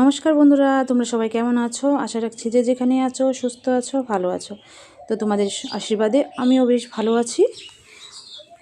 নমস্কার বন্ধুরা, তোমরা সবাই কেমন আছো? আশা রাখছি যে যেখানে আছো, সুস্থ আছো, ভালো আছো। তো তোমাদের আশীর্বাদে আমিও বেশ ভালো আছি।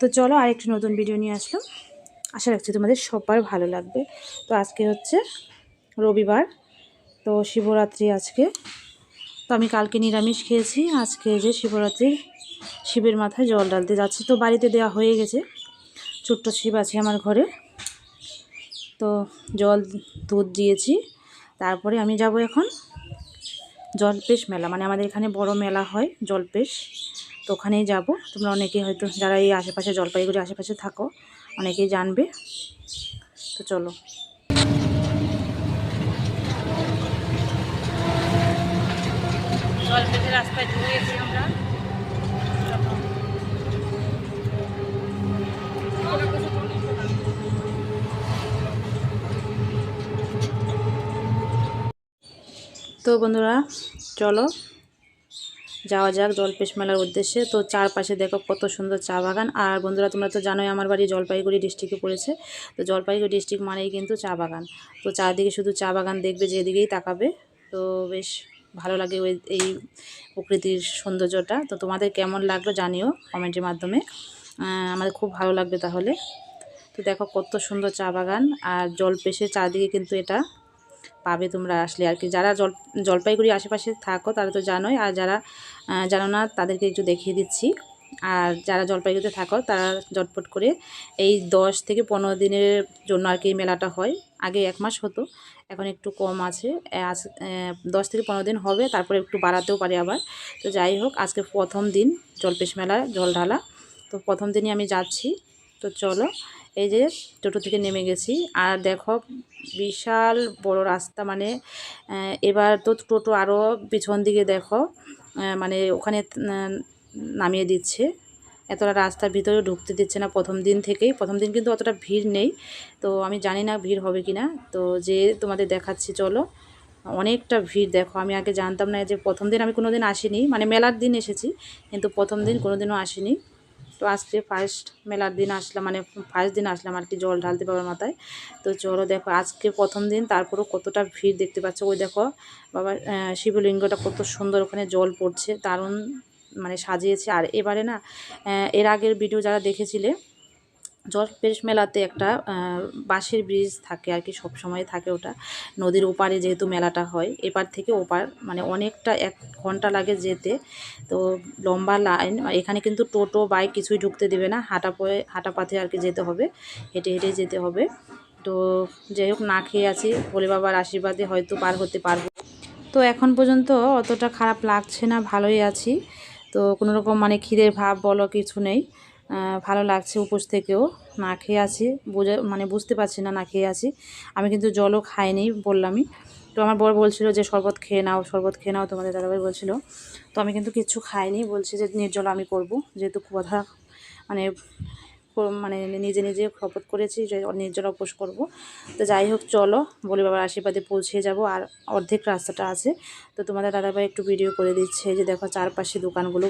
তো চলো আরেকটি নতুন ভিডিও নিয়ে আসলাম। আশা রাখছি তোমাদের সবার ভালো লাগবে। তো আজকে হচ্ছে রবিবার, তো শিবরাত্রি আজকে। তো আমি কালকে নিরামিষ খেয়েছি। আজকে যে শিবরাত্রি, শিবের মাথায় জল ডালতে যাচ্ছি। তো বাড়িতে দেওয়া হয়ে গেছে। ছোট্ট শিব আছে আমার ঘরে। তো জল দুধ দিয়েছি। তারপরে আমি যাব এখন জলপেশ মেলা মানে আমাদের এখানে বড় মেলা হয় জলপেশ, তো ওখানেই যাব। তোমরা অনেকেই হয়তো, যারা এই আশেপাশে জলপাইগুড়ি আশেপাশে থাকো, অনেকেই জানবে। তো চলো। জলপেশের রাস্তায় আমরা। তো বন্ধুরা, চলো যাওয়া যাক জলপেশ মেলার উদ্দেশ্যে। তো চারপাশে দেখো কত সুন্দর চা বাগান। আর বন্ধুরা, তোমরা তো জানোই আমার বাড়ি জলপাইগুড়ি ডিস্ট্রিক্টে পড়েছে। তো জলপাইগুড়ি ডিস্ট্রিক্ট মানেই কিন্তু চা বাগান। তো চারদিকে শুধু চা বাগান দেখবে যেদিকেই তাকাবে। তো বেশ ভালো লাগে ওই, এই প্রকৃতির সৌন্দর্যটা। তো তোমাদের কেমন লাগল জানিও কমেন্টের মাধ্যমে। আমাদের খুব ভালো লাগবে তাহলে। তো দেখো কত সুন্দর চা বাগান। আর জলপেশের চারদিকে কিন্তু এটা পাবে তোমরা আসলে আর কি। যারা জল, জলপাইগুড়ি আশেপাশে থাকো তারা তো জানোই, আর যারা জানো না তাদেরকে একটু দেখিয়ে দিচ্ছি। আর যারা জলপাইগুড়িতে থাকো তারা জটপট করে এই দশ থেকে পনেরো দিনের জন্য আর কি মেলাটা হয়। আগে এক মাস হতো, এখন একটু কম আছে। আজ দশ থেকে পনেরো দিন হবে, তারপরে একটু বাড়াতেও পারে আবার। তো যাই হোক, আজকে প্রথম দিন জলপেশ মেলা জল ঢালা। তো প্রথম দিনই আমি যাচ্ছি। তো চলো এই যে টোটো থেকে নেমে গেছি। আর দেখো, বিশাল বড় রাস্তা মানে এবার তো টোটো আরও পিছন দিকে দেখো মানে ওখানে নামিয়ে দিচ্ছে। এতটা রাস্তার ভিতরে ঢুকতে দিচ্ছে না প্রথম দিন থেকেই। প্রথম দিন কিন্তু অতটা ভিড় নেই। তো আমি জানি না ভিড় হবে কি না তো যে তোমাদের দেখাচ্ছি, চলো। অনেকটা ভিড় দেখো। আমি আগে জানতাম না যে প্রথম দিন আমি কোনো দিন আসিনি। মানে মেলার দিন এসেছি, কিন্তু প্রথম দিন কোনো দিনও আসিনি। তো আজকে ফার্স্ট মেলার দিন আসলাম মানে ফার্স্ট দিন আসলাম আর কি জল ঢালতে বাবার মাথায়। তো চলো দেখো আজকে প্রথম দিন, তারপরও কতটা ভিড় দেখতে পাচ্ছ। ওই দেখো বাবা শিবলিঙ্গটা কত সুন্দর ওখানে জল পড়ছে, দারুণ মানে সাজিয়েছে। আর এবারে না এর আগের ভিডিও যারা দেখেছিলে জলপেশ মেলাতে একটা বাঁশের ব্রিজ থাকে আর কি, সবসময় থাকে ওটা। নদীর ওপারে যেহেতু মেলাটা হয়, এপার থেকে ওপার মানে অনেকটা এক ঘণ্টা লাগে যেতে। তো লম্বা লাইন, এখানে কিন্তু টোটো, বাইক কিছুই ঢুকতে দেবে না, হাঁটা পয়ে, হাঁটা পাথে আর কি যেতে হবে, হেঁটে হেঁটে যেতে হবে। তো যাই হোক, না খেয়ে আছি, ভোলে বাবার আশীর্বাদে হয়তো পার হতে পারব। তো এখন পর্যন্ত অতটা খারাপ লাগছে না, ভালোই আছি। তো কোনো রকম মানে খিদের ভাব বলো কিছু নেই। ভালো লাগছে উপোস থেকেও। না খেয়ে আছি, বুঝে মানে বুঝতে পারছি না না খেয়ে আছি। আমি কিন্তু জলও খাইনি বললামই। তো আমার বর বলছিল যে, শরবত খেয়ে নাও, শরবত খেয়ে নাও, তোমাদের দাদাভাই বলছিল। তো আমি কিন্তু কিছু খাইনি, বলছি যে নির্জল আমি করব। যেহেতু কথা মানে মানে নিজে নিজে শপথ করেছি যে নির্জলা উপোস করব। তো যাই হোক, চলো, বলি বাবার আশীর্বাদে পৌঁছে যাব আর অর্ধেক রাস্তাটা আছে। তো তোমাদের দাদাভাই একটু ভিডিও করে দিচ্ছে যে, দেখো চারপাশে দোকানগুলো।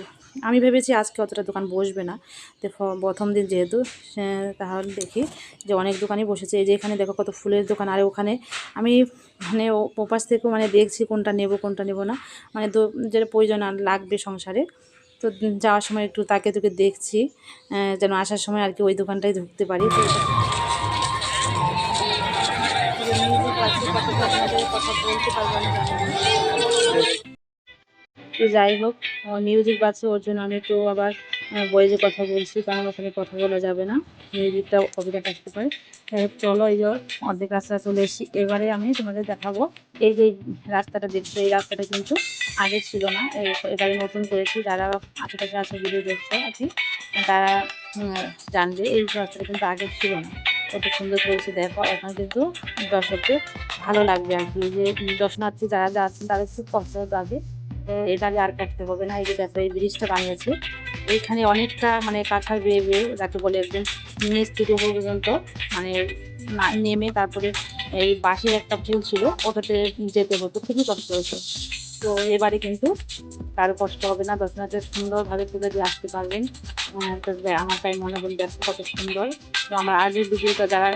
আমি ভেবেছি আজকে অতটা দোকান বসবে না। তো প্রথম দিন যেহেতু তাহলে দেখি যে অনেক দোকানই বসেছে। এই যে এখানে দেখো কত ফুলের দোকান। আর ওখানে আমি মানে ওপাশ থেকেও মানে দেখছি কোনটা নেব কোনটা নেব না। মানে যেটা প্রয়োজন লাগবে সংসারে। তো যাওয়ার সময় একটু তাকে তোকে দেখছি যেন আসার সময় আর কি ওই দোকানটাই ঢুকতে পারি। যাই হোক মিউজিক বাজছে, ওর জন্য আমি একটু আবার বয়েজে কথা বলছি কারণ ওখানে কথা বলা যাবে না। মিউজিকটা কবিতা থাকতে পারে। চলো, এই যে অর্ধেক রাস্তা চলে এসেছি। এবারে আমি তোমাদের দেখাবো। এই যে রাস্তাটা দেখছ, এই রাস্তাটা কিন্তু আগে ছিল না। এবারে নতুন করেছি। যারা আশেপাশে আছে, ভিডিও দেখছ আছি তারা জানবে এই রাস্তাটা কিন্তু আগে ছিল না। কত সুন্দর করেছে, দেখো। এখন কিন্তু দর্শকদের ভালো লাগবে আর কি। যে দর্শনার্থী যারা যাচ্ছেন, তাদের খুব কষ্ট লাগে এটা আর কাটতে হবে না, এই যে দেখো, এই ব্রিজটা বানিয়েছে। এইখানে অনেকটা মানে কাঁঠাল বেয়ে বেয়ে যাকে বলে একদম নিচ থেকে পর্যন্ত মানে নেমে তারপরে এই বাঁশের একটা ফুল ছিল, ওটাতে যেতে হতো, খুবই কষ্ট হতো। তো এবারে কিন্তু কারও কষ্ট হবে না, দর্শনার্থীরা সুন্দরভাবে তুলে দিয়ে আসতে পারবেন। আমার তাই মনে হল দেখো কত সুন্দর। তো আমার আগের ভিডিওটা যারা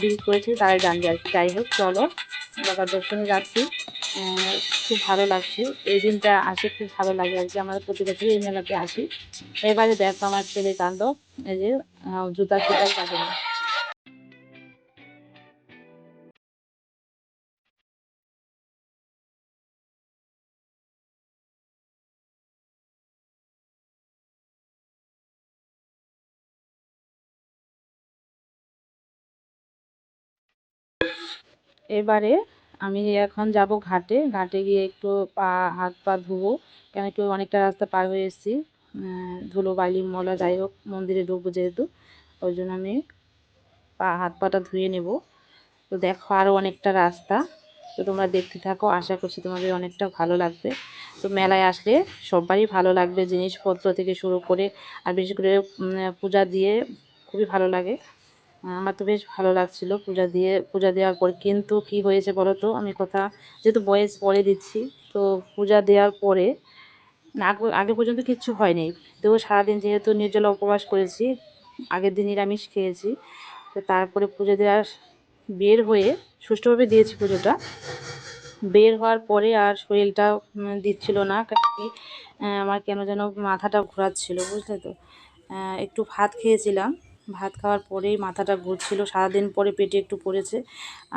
ডিলিট করেছে, তারাই জানবে আর কি, যাই হোক, চলো দর্শনে যাচ্ছি। খুব ভালো লাগছে। এই দিনটা আসে, খুব ভালো লাগে আর কি। আমরা প্রতি বছর এই মেলাতে আসি। এবারে দেখো আমার ছেলে কান্দ এই যে জুতা জুতাই কাঁদে না। এবারে আমি এখন যাব ঘাটে। ঘাটে গিয়ে একটু পা, হাত পা ধুবো। কেন একটু অনেকটা রাস্তা পার হয়ে এসেছি। ধুলো, বালি মলা যাই হোক, মন্দিরে ঢুকবো যেহেতু। ওই জন্য আমি পা, হাত পাটা ধুয়ে নেব। তো দেখো আরও অনেকটা রাস্তা। তো তোমরা দেখতে থাকো, আশা করছি তোমাদের অনেকটা ভালো লাগবে। তো মেলায় আসলে সবারই ভালো লাগবে জিনিসপত্র থেকে শুরু করে, আর বিশেষ করে পূজা দিয়ে খুবই ভালো লাগে। আমার তো বেশ ভালো লাগছিল পূজা দিয়ে, পূজা দেওয়ার পর। কিন্তু কি হয়েছে বলো তো আমি কথা যেহেতু বয়স পরে দিচ্ছি, তো পূজা দেওয়ার পরে আগে- আগে পর্যন্ত কিচ্ছু হয়নি। তো সারাদিন যেহেতু নির্জলা উপবাস করেছি, আগের দিন নিরামিষ খেয়েছি, তো তারপরে পুজো দেওয়ার বের হয়ে সুষ্ঠুভাবে দিয়েছি পুজোটা। বের হওয়ার পরে আর শরীরটা দিচ্ছিল না কি আমার কেন যেন মাথাটা ঘোরাচ্ছিল, বুঝলে তো। একটু ভাত খেয়েছিলাম ভাত খাওয়ার পরেই মাথাটা ঘুরছিল, সারাদিন পরে পেটে একটু পড়েছে।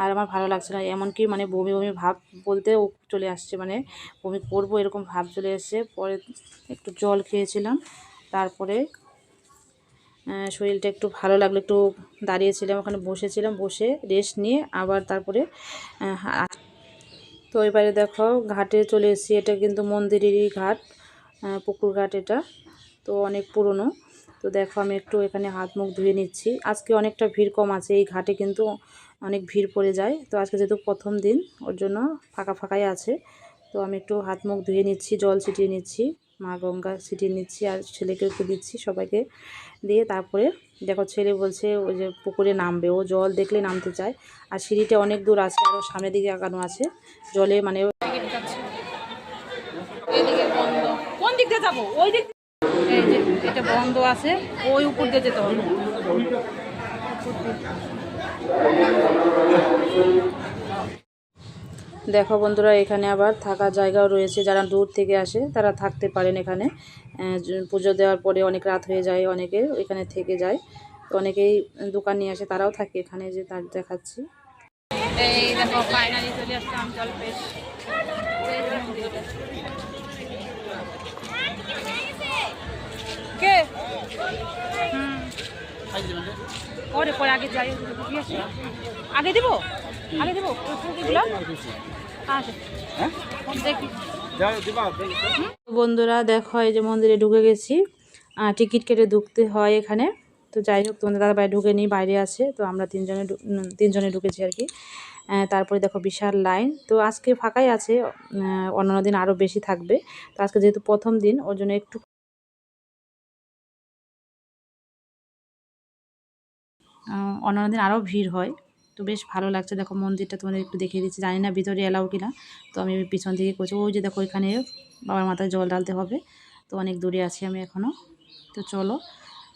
আর আমার ভালো লাগছে না, এমনকি মানে বমি বমি ভাব বলতে ও চলে আসছে মানে বমি করব এরকম ভাব চলে এসছে। পরে একটু জল খেয়েছিলাম, তারপরে শরীরটা একটু ভালো লাগল, একটু দাঁড়িয়েছিলাম, ওখানে বসেছিলাম, বসে রেস্ট নিয়ে আবার তারপরে তো এবারে দেখো ঘাটে চলে এসেছি, এটা কিন্তু মন্দিরেরই ঘাট পুকুর ঘাট এটা, তো অনেক পুরনো। তো দেখো আমি একটু এখানে হাত মুখ ধুয়ে নিচ্ছি। আজকে অনেকটা ভিড় কম আছে, এই ঘাটে কিন্তু অনেক ভিড় পড়ে যায়। তো আজকে যেহেতু প্রথম দিন, ওর জন্য ফাঁকা ফাঁকাই আছে। তো আমি একটু হাত মুখ ধুয়ে নিচ্ছি, জল ছিটিয়ে নিচ্ছি, মা গঙ্গা ছিটিয়ে নিচ্ছি আর ছেলেকে একটু দিচ্ছি সবাইকে দিয়ে তারপরে দেখো ছেলে বলছে ওই যে পুকুরে নামবে। ও জল দেখলে নামতে চায়। আর সিঁড়িটা অনেক দূর আছে আরও সামনের দিকে আঁকানো আছে। জলে মানে এদিকে বন্ধ কোন দিক দিয়ে যাব ওই দিক এই যে এটা বন্ধ আছে, ওই উপর দিয়ে যেতে হবে। দেখো বন্ধুরা, এখানে আবার থাকার জায়গাও রয়েছে। যারা দূর থেকে আসে, তারা থাকতে পারেন এখানে। পুজো দেওয়ার পরে অনেক রাত হয়ে যায়, অনেকে এখানে থেকে যায়। অনেকেই দোকান নিয়ে আসে, তারাও থাকে এখানে, যে তার দেখাচ্ছি। এই দেখো ফাইনালি চলে আসলাম জলপেশ। পরে পরে আগে যাই আগে দিব? আগে দিব? আচ্ছা দেখি। বন্ধুরা দেখো এই যে মন্দিরে ঢুকে গেছি। টিকিট কেটে ঢুকতে হয় এখানে। তো যাই হোক তোমাদের দাদা ভাই ঢুকে নিই বাইরে আছে। তো আমরা তিনজনে তিনজনে ঢুকেছি আর কি। তারপরে দেখো বিশাল লাইন। তো আজকে ফাঁকাই আছে। অন্যান্য দিন আরও বেশি থাকবে। তো আজকে যেহেতু প্রথম দিন ওর জন্য একটু অন্যান্য দিন আরও ভিড় হয়। তো বেশ ভালো লাগছে। দেখো মন্দিরটা তোমাদের একটু দেখিয়ে দিচ্ছি। জানি না ভিতরে এলাও কিনা। তো আমি পিছন থেকে করছি। ওই যে দেখো ওইখানে বাবার মাথায় জল ঢালতে হবে। তো অনেক দূরে আছি আমি এখনও তো চলো।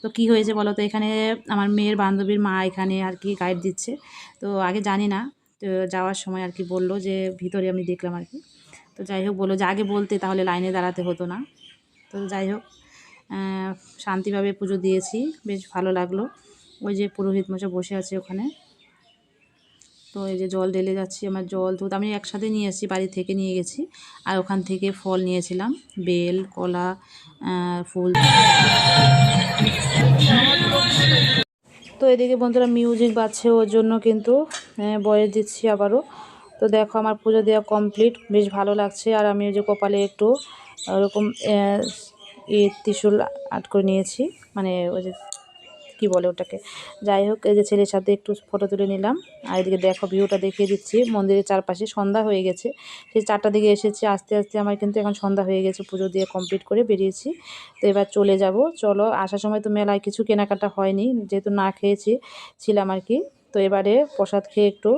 তো কি হয়েছে বলো তো? এখানে আমার মেয়ের বান্ধবীর মা এখানে আর কি গাইড দিচ্ছে। তো আগে জানি না। তো যাওয়ার সময় আর কি বলল যে ভিতরে আমি দেখলাম আর কি। তো যাই হোক বলল যে আগে বলতে তাহলে লাইনে দাঁড়াতে হতো না। তো যাই হোক শান্তিভাবে পুজো দিয়েছি। বেশ ভালো লাগল। ওই যে পুরোহিত মশাই বসে আছে ওখানে। তো এই যে জল ঢেলে যাচ্ছি আমার জল দুধ আমি একসাথে নিয়ে এসেছি বাড়ি থেকে নিয়ে গেছি। আর ওখান থেকে ফল নিয়েছিলাম বেল কলা ফুল। তো এদিকে বন্ধুরা মিউজিক বাজছে ওর জন্য কিন্তু আহ, বয়েস দিচ্ছি আবারও। তো দেখো আমার পুজো দেওয়া কমপ্লিট বেশ ভালো লাগছে। আর আমি ওই যে কপালে একটু ওরকম ই ত্রিশুল আট করে নিয়েছি মানে ওই যে কী বলে ওটাকে? যাই হোক, এই যে ছেলের সাথে একটু ফটো তুলে নিলাম। আর এদিকে দেখো ভিউটা দেখিয়ে দিচ্ছি। মন্দিরের চারপাশে সন্ধ্যা হয়ে গেছে। সেই চারটার দিকে এসেছি। আস্তে আস্তে আমার কিন্তু এখন সন্ধ্যা হয়ে গেছে। পুজো দিয়ে কমপ্লিট করে বেরিয়েছি। তো এবার চলে যাব। চলো, আসার সময় তো মেলায় কিছু কেনাকাটা হয়নি। যেহেতু না খেয়েছি, ছিলাম আর কি। তো এবারে প্রসাদ খেয়ে একটু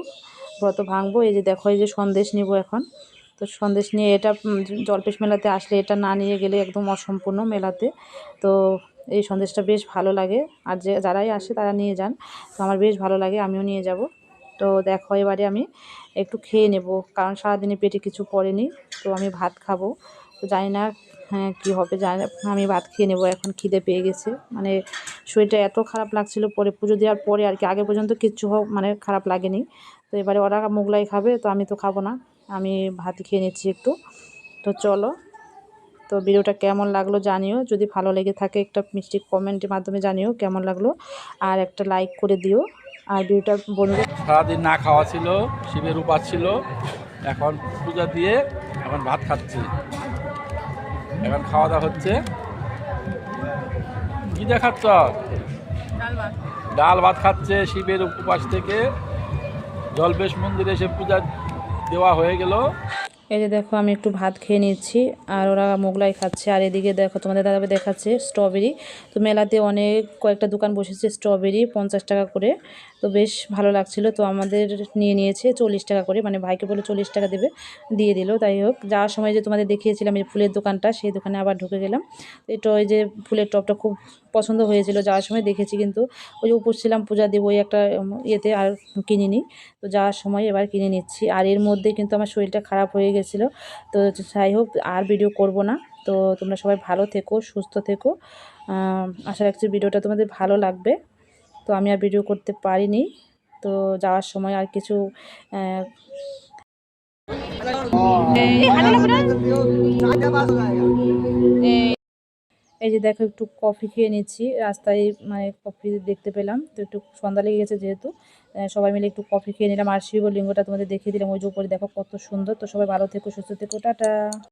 ব্রত ভাঙবো। এই যে দেখো, এই যে সন্দেশ নিব এখন। তো সন্দেশ নিয়ে এটা জলপেশ মেলাতে আসলে এটা না নিয়ে গেলে একদম অসম্পূর্ণ মেলাতে। তো এই সন্দেশটা বেশ ভালো লাগে। আর যে, যারাই আসে তারা নিয়ে যান। তো আমার বেশ ভালো লাগে, আমিও নিয়ে যাব। তো দেখো, এবারে আমি একটু খেয়ে নেব, কারণ সারাদিনে পেটে কিছু পড়েনি। তো আমি ভাত খাব। তো জানি না হ্যাঁ কী হবে, জানি আমি ভাত খেয়ে নেব, এখন খিদে পেয়ে গেছে। মানে শরীরটা এত খারাপ লাগছিল পরে, পুজো দেওয়ার পরে আর কি। আগে পর্যন্ত কিচ্ছু মানে খারাপ লাগেনি। তো এবারে ওরা মোগলাই খাবে, তো আমি তো খাব না। আমি ভাত খেয়ে নিচ্ছি একটু। তো চলো তো ভিডিওটা কেমন লাগল জানিও। যদি ভালো লেগে থাকে একটা মিষ্টি কমেন্টের মাধ্যমে জানিও কেমন লাগল। আর একটা লাইক করে দিও। আর ভিডিওটা বন্ধুদের সারাদিন না খাওয়া ছিল শিবের উপাস ছিল। এখন পূজা দিয়ে এখন ভাত খাচ্ছি। এখন খাওয়া দাওয়া হচ্ছে। কি দেখাচ্ছ? ডাল ভাত। খাচ্ছে শিবের উপবাস থেকে। জলপেশ মন্দিরে এসে পূজা দেওয়া হয়ে গেল। এই যে দেখো, আমি একটু ভাত খেয়ে নিচ্ছি, আর ওরা মোগলাই খাচ্ছে। আর এদিকে দেখো, তোমাদের দাদাবে দেখাচ্ছে স্ট্রবেরি তো মেলাতে অনেক কয়েকটা দোকান বসেছে স্ট্রবেরি পঞ্চাশ টাকা করে। তো বেশ ভালো লাগছিল। তো আমাদের নিয়ে নিয়েছে চল্লিশ টাকা করে। মানে ভাইকে বলে চল্লিশ টাকা দেবে, দিয়ে দিল। তাই হোক, যাওয়ার সময় যে তোমাদের দেখিয়েছিলাম এই ফুলের দোকানটা, সেই দোকানে আবার ঢুকে গেলাম। এটা ওই যে ফুলের টপটা খুব পছন্দ হয়েছিল যাওয়ার সময়, দেখেছি কিন্তু ওই যে উপর ছিলাম পূজা দেবো ওই একটা ইয়েতে আর কিনিনি। তো যাওয়ার সময় এবার কিনে নিচ্ছি। আর এর মধ্যে কিন্তু আমার শরীরটা খারাপ হয়ে গেছিল। তো যাই হোক, আর ভিডিও করব না। তো তোমরা সবাই ভালো থেকো, সুস্থ থেকো। আশা রাখছি ভিডিওটা তোমাদের ভালো লাগবে। তো আমি আর ভিডিও করতে পারিনি। তো যাওয়ার সময় আর কিছু এই যে দেখো একটু কফি খেয়ে নিচ্ছি। রাস্তায় মানে কফি দেখতে পেলাম। তো একটু সন্ধ্যা লেগে গেছে যেহেতু সবাই মিলে একটু কফি খেয়ে নিলাম। আর শিবলিঙ্গটা তোমাদের দেখিয়ে দিলাম। ওই যে উপরে দেখো কত সুন্দর। তো সবাই ভালো থেকো, সুস্থ থেকো। টাটা।